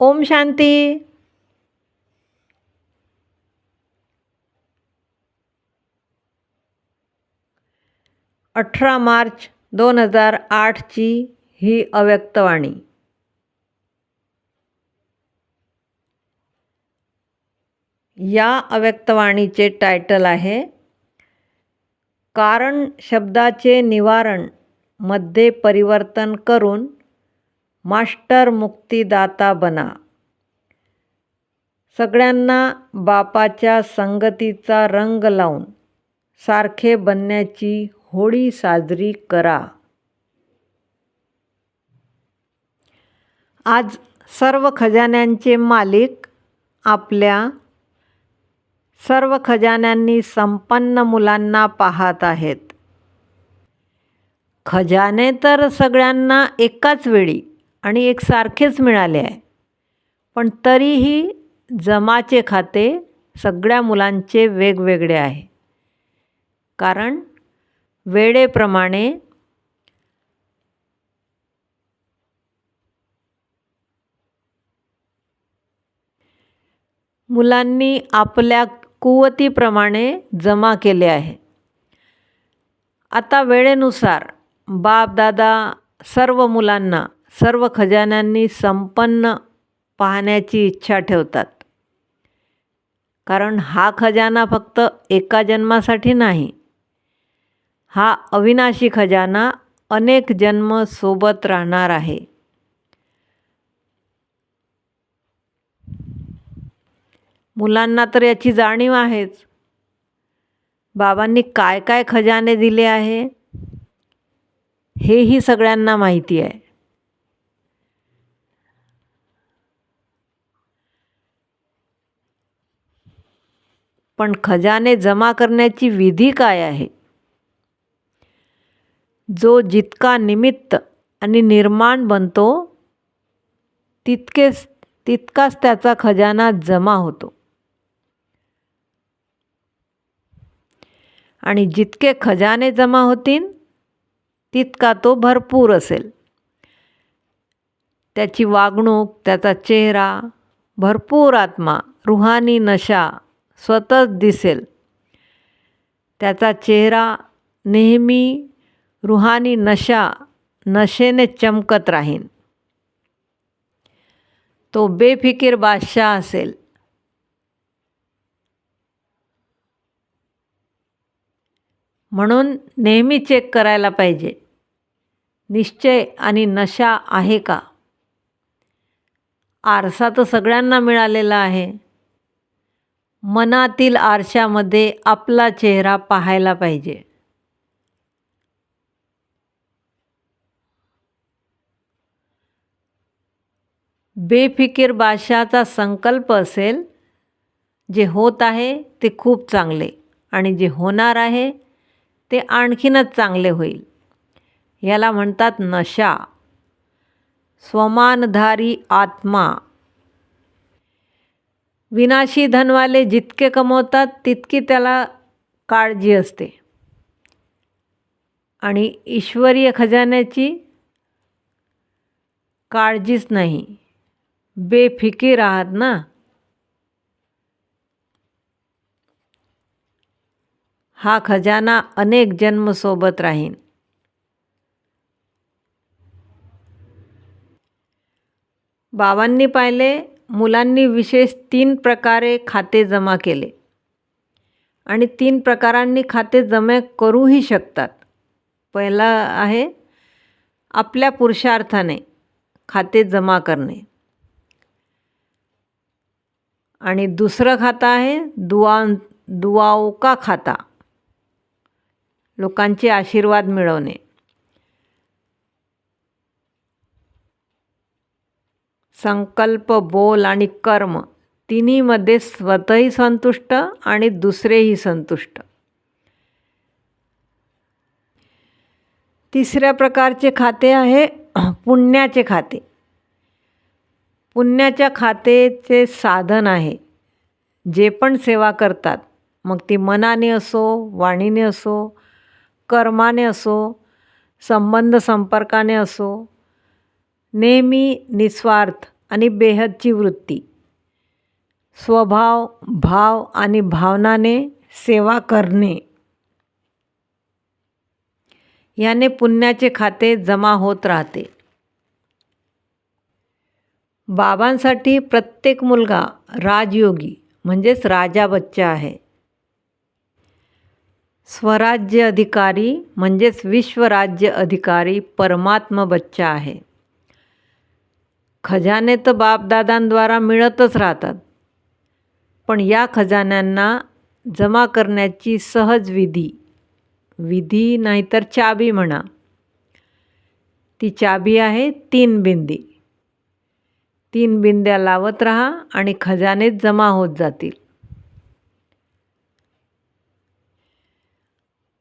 ओम शांती. अठरा मार्च दोन हजार आठची ही अव्यक्तवाणी. या अव्यक्तवाणीचे टायटल आहे कारण शब्दाचे निवारणमध्ये परिवर्तन करून मास्टर मुक्तिदाता बना. सगळ्यांना बापाच्या संगतीचा रंग लावून सारखे बनण्याची होळी साजरी करा. आज सर्व खजान्यांचे मालिक आपल्या सर्व खजान्यांनी संपन्न मुलांना पाहत आहेत. खजाने तर सगळ्यांना एकाच वेळी आणि एकसारखेच मिळाले आहे. पण तरीही जमाचे खाते सगळ्या मुलांचे वेगवेगळे आहे. कारण वेळेप्रमाणे मुलांनी आपल्या कुवतीप्रमाणे जमा केले आहे. आता वेळेनुसार बाप दादा सर्व मुलांना सर्व खजान्यांनी संपन्न पाहण्याची इच्छा ठेवतात. कारण हा खजाना फक्त एका जन्मासाठी नाही. हा अविनाशी खजाना अनेक जन्म सोबत राहणार आहे. मुलांना तर याची जाणीव आहेच. बाबांनी काय काय खजाने दिले आहे हेही सगळ्यांना माहिती आहे. पण खजाने जमा करण्याची विधी काय आहे? जो जितका निमित्त आणि निर्माण बनतो तितकेच तितकाच त्याचा खजाना जमा होतो. आणि जितके खजाने जमा होतील तितका तो भरपूर असेल. त्याची वागणूक त्याचा चेहरा भरपूर आत्मा रुहानी नशा स्वतःच दिसेल. त्याचा चेहरा नेहमी रुहानी नशा नशेने चमकत राहीन. तो बेफिकीर बादशाह असेल. म्हणून नेहमी चेक करायला पाहिजे. निश्चय आणि नशा आहे का? आरसा तर सगळ्यांना मिळालेला आहे. मनातील आरशामध्ये आपला चेहरा पाहायला पाहिजे. बेफिकीर बादशाचा संकल्प असेल जे होत आहे ते खूप चांगले आणि जे होणार आहे ते आणखीनच चांगले होईल. याला म्हणतात नशा. स्वमानधारी आत्मा. विनाशी धनवाले जितके कमवतात तितकी त्याला काळजी असते. आणि ईश्वरीय खजान्याची काळजीच नाही. बेफिकीर आहात ना? हा खजाना अनेक जन्म सोबत राहीन. बाबांनी पाहिले मुलांनी विशेष तीन प्रकारे खाते जमा केले. आणि तीन प्रकारांनी खाते जमा करूही शकतात. पहिला आहे आपल्या पुरुषार्थाने खाते जमा करणे. आणि दुसरं खातं आहे दुआ दुआओका खाता. लोकांचे आशीर्वाद मिळवणे. संकल्प बोल आणि कर्म तिन्हीमध्ये स्वतःही संतुष्ट आणि दुसरेही संतुष्ट. तिसऱ्या प्रकारचे खाते आहे पुण्याचे खाते. पुण्याच्या खातेचे साधन आहे जे पण सेवा करतात. मग ती मनाने असो वाणीने असो कर्माने असो संबंध संपर्काने असो नेहमी निस्वार्थ आणि बेहदची वृत्ती. स्वभाव भाव आणि भावनाने सेवा करणे. याने पुण्याचे खाते जमा होत राहते. बाबांसाठी प्रत्येक मुलगा राजयोगी म्हणजेच राजा बच्चा आहे. स्वराज्य अधिकारी म्हणजेच विश्वराज्य अधिकारी परमात्मा बच्चा आहे. खजाने तर बापदादांद्वारा मिळतच राहतात. पण या खजान्यांना जमा करण्याची सहज विधी विधी नाहीतर चाबी म्हणा. ती चाबी आहे तीन बिंदी. तीन बिंद्या लावत राहा आणि खजाने जमा होत जातील.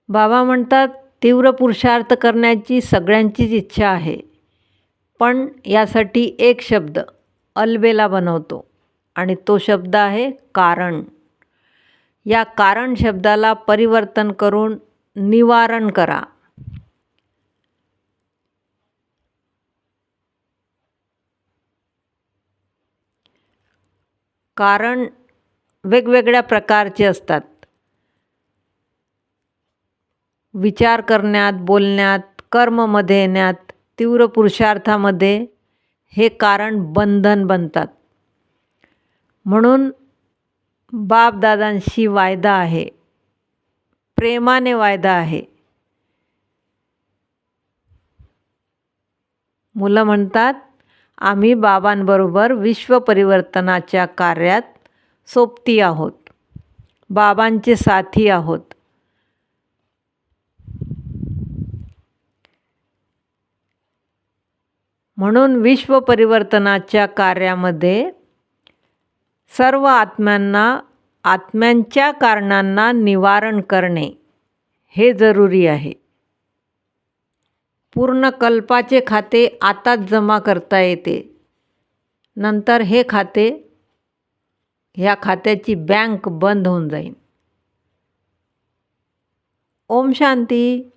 बाबा म्हणतात तीव्र पुरुषार्थ करण्याची सगळ्यांचीच इच्छा आहे. पण यासाठी एक शब्द अलबेला बनवतो आणि तो शब्द आहे कारण. या कारण शब्दाला परिवर्तन करून निवारण करा. कारण वेगवेगळ्या प्रकारचे असतात. विचार करण्यात बोलण्यात कर्ममध्ये येण्यात तीव्र पुरुषार्थामध्ये हे कारण बंधन बनतात. म्हणून बापदादांशी वायदा आहे. प्रेमाने वायदा आहे. मुलं म्हणतात आम्ही बाबांबरोबर विश्वपरिवर्तनाच्या कार्यात सोबती आहोत. बाबांचे साथी आहोत. म्हणून विश्व परिवर्तनाच्या कार्यामध्ये सर्व आत्म्यांना आत्म्यांच्या कारणांना निवारण करणे हे जरुरी आहे. पूर्ण कल्पाचे खाते आताच जमा करता येते. नंतर हे खाते ह्या खात्याची बँक बंद होऊन जाईल. ओम शांती.